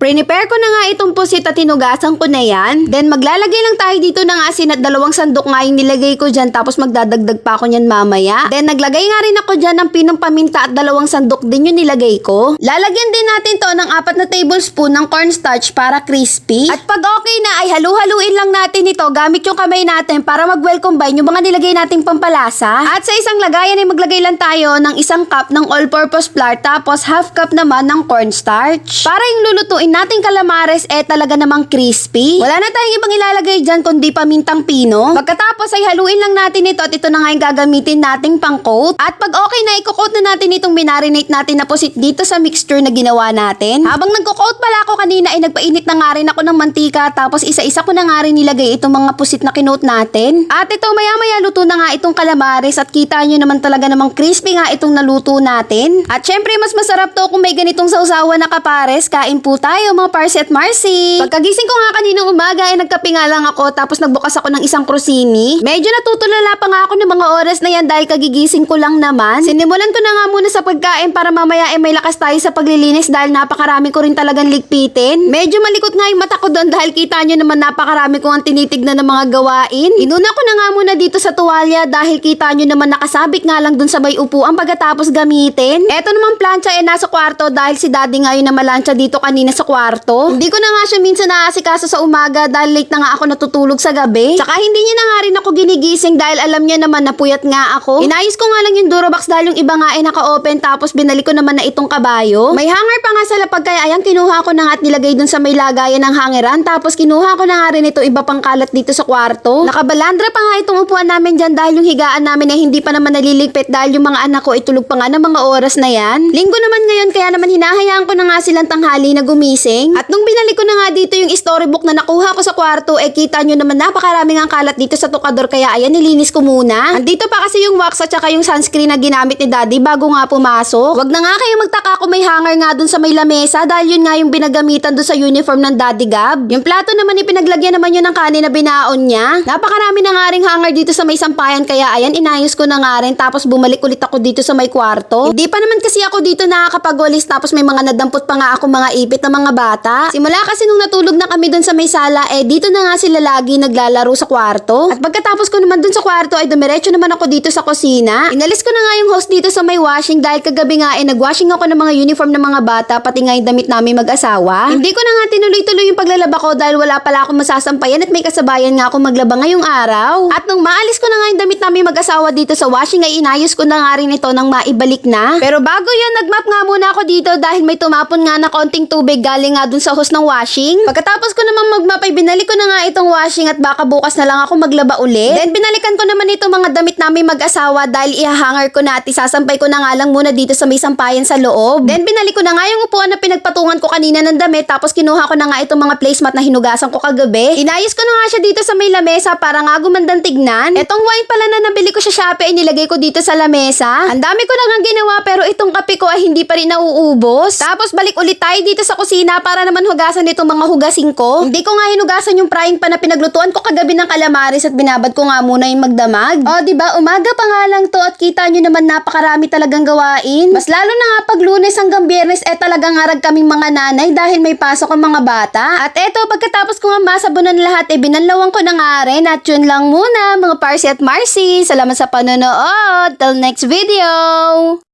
Prepare ko na nga itong pusit at tinugasan ko na yan. Then maglalagay lang tayo dito ng asin at dalawang sandok nga yung nilagay ko dyan tapos magdadagdag pa ako niyan mamaya. Then naglagay nga rin ako dyan ng pinong paminta at dalawang sandok din yung nilagay ko. Lalagyan din natin to ng apat na tablespoon ng cornstarch para crispy. At pag okay na ay halu-haluin lang natin ito gamit yung kamay natin para mag-well combine yung mga nilagay nating pampalasa. At sa isang lagayan ay maglagay lang tayo ng isang cup ng all-purpose flour tapos half cup naman ng cornstarch. Para yung lulutuin nating calamares eh talaga namang crispy. Wala na tayong ibang ilalagay dyan kundi pamintang pino. Pagkatapos ay haluin lang natin ito at ito na nga yung gagamitin nating pang-coat. At pag okay na, i-coat na natin itong minarinate natin na pusit dito sa mixture na ginawa natin. Habang nagko-coat pala ako kanina ay nagpainit na nga rin ako ng mantika tapos isa-isa ko na nga rin nilagay itong mga pusit na kinote natin. At ito maya-maya luto na nga itong calamares at kita nyo naman talaga namang crispy nga itong naluto natin. At syempre mas masarap to kung may ganitong sausawan na kapares. Kain po tayo mga Parsi at Marcy. Pagkagising ko nga kaninang umaga ay nagkape nga lang ako tapos nagbukas ako ng isang krusini. Medyo natutulala pa nga ako ng mga oras na yan dahil kagigising ko lang naman. Sinimulan ko na nga muna sa pagkain para mamaya ay may lakas tayo sa paglilinis dahil napakarami ko rin talagang ligpitin. Medyo malikot nga yung mata ko doon dahil kita nyo naman napakarami ko ang tinitignan ng mga gawain. Inuna ko na nga muna dito sa tuwalya dahil kita nyo naman nakasabit nga lang doon sa may upuan pagkatapos gamitin. Eto namang plancha ay nasa kwarto dahil si daddy nga yun na malansya dito kanina sa kwarto. Hindi ko na nga siya minsan naasikaso sa umaga dahil late na nga ako natutulog sa gabi. Tsaka hindi niya na nga rin ako ginigising dahil alam niya naman na puyat nga ako. Inayos ko nga lang yung Durobox dahil yung iba nga ay naka-open tapos binalik ko naman na itong kabayo. May hanger pa nga sa lapag kaya ayan kinuha ko na nga at nilagay dun sa may lagayan ng hangeran tapos kinuha ko na nga rin ito iba pang kalat dito sa kwarto. Nakabalandra pa nga itong upuan namin dyan dahil yung higaan namin ay hindi pa naman naliligpit dahil yung mga anak ko itulog pa nga ng mga oras na yan. Linggo naman ngayon kaya naman hinahayaan ko na silang tanghali na gumising. At nung binalik ko na nga dito yung storybook na nakuha ko sa kwarto, eh kita nyo naman napakaraming ang kalat dito sa tukador kaya ayan nilinis ko muna. Andito pa kasi yung wax at saka yung sunscreen na ginamit ni daddy bago nga pumasok. Wag na nga kayo magtaka kung may hanger nga dun sa may lamesa dahil yun nga yung binagamitan dun sa uniform ng daddy Gab. Yung plato naman ipinaglagyan naman yun ng kanin na binaon niya. Napakarami na nga ring hanger dito sa may sampayan kaya ayan inayos ko na nga rin tapos bumalik ulit ako dito sa may kwarto. Hindi pa naman kasi ako dito nakakapagwalis tapos may mga nadampot pa nga ako mga ipit ng mga bata. Simula kasi nung natulog na kami dun sa may sala eh dito na nga sila lagi naglalaro sa kwarto. At pagkatapos ko naman dun sa kwarto ay dumiretso naman ako dito sa kusina. Inalis ko na nga yung host dito sa may washing dahil kagabi nga eh nagwashing ako ng mga uniform ng mga bata pati nga yung damit namin mag-asawa. Hindi ko na nga tinuloy-tuloy yung paglalaba ko dahil wala pala akong masasampayan at may kasabayan nga ako maglaba ngayong araw. At nung maalis ko na nga yung damit namin mag-asawa dito sa washing ay inayos ko na nga rin ito nang maibalik na. Pero bago yun, nagmap nga muna ako dito dahil may tumapon nga na konting tubig galing nga dun sa hose ng washing. Pagkatapos ko namang magmap ay binalik ko na nga itong washing at baka bukas na lang ako maglaba ulit. Then binalikan ko naman itong mga damit namin mag-asawa dahil ihahanger ko na at isasampay ko na nga lang muna dito sa may sampayan sa loob. Then binalik ko na nga yung upuan na pinagpatungan ko kanina ng damit tapos kinuha ko na nga itong mga placemat na hinugasan ko kagabi. Inayos ko na nga siya dito sa may lamesa para nga gumandang tignan. Etong wine pala na nabili ko sa Shopee ay nilagay ko dito sa lamesa. Ang dami ko na nga ginawa pero itong kape ko ay hindi pa rin nauubos. Tapos balik ulit tayo dito sa kusina para naman hugasan itong mga hugasing ko. Hindi ko nga hinugasan yung frying pan na pinaglutuan ko kagabi ng calamares at binabad ko nga muna yung magdamag. O, di ba Umaga pa nga lang to at kita nyo naman napakarami talagang gawain. Mas lalo na nga pag lunes hanggang biyernes eh talagang arag kaming mga nanay dahil may pasok ang mga bata. At eto, pagkatapos ko nga masabunan lahat eh binanlawan ko na nga rin at yun lang muna mga Parsi at Marcy. Salamat sa panonood. Till next video!